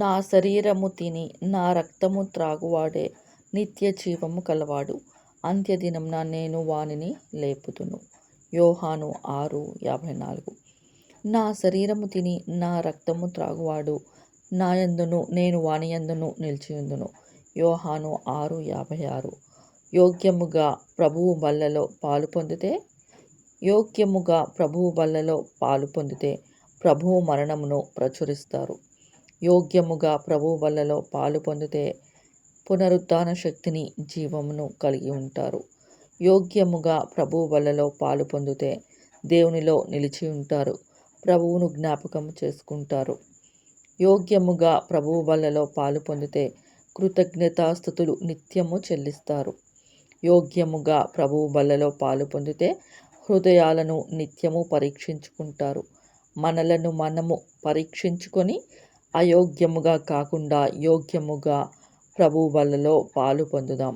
నా శరీరము తిని నా రక్తము త్రాగువాడే నిత్య జీవము కలవాడు. అంత్యదినంన నేను వానిని లేపుదును. యోహాను ఆరు యాభై నాలుగు. నా శరీరము తిని నా రక్తము త్రాగువాడు. నా యందును నేను వాని యందును నిలిచియుందును. యోహాను ఆరు యాభై ఆరు. యోగ్యముగా ప్రభువు బల్లలో పాలు పొందితే యోగ్యముగా ప్రభువు బల్లలో పాలు పొందితే ప్రభువు మరణమును ప్రచురిస్తారు. యోగ్యముగా ప్రభు వల్లలో పాలు పొందితే పునరుద్ధాన శక్తిని జీవమును కలిగి ఉంటారు. యోగ్యముగా ప్రభు వల్లలో పాలు పొందితే దేవునిలో నిలిచి ఉంటారు. ప్రభువును జ్ఞాపకం చేసుకుంటారు. యోగ్యముగా ప్రభువు బల్లలో పాలు పొందితే కృతజ్ఞతాస్థుతులు నిత్యము చెల్లిస్తారు. యోగ్యముగా ప్రభువు బల్లలో పాలు పొందితే హృదయాలను నిత్యము పరీక్షించుకుంటారు. మనలను మనము పరీక్షించుకొని అయోగ్యముగా కాకుండా యోగ్యముగా ప్రభువు బల్లలో పాలు పొందుదాం.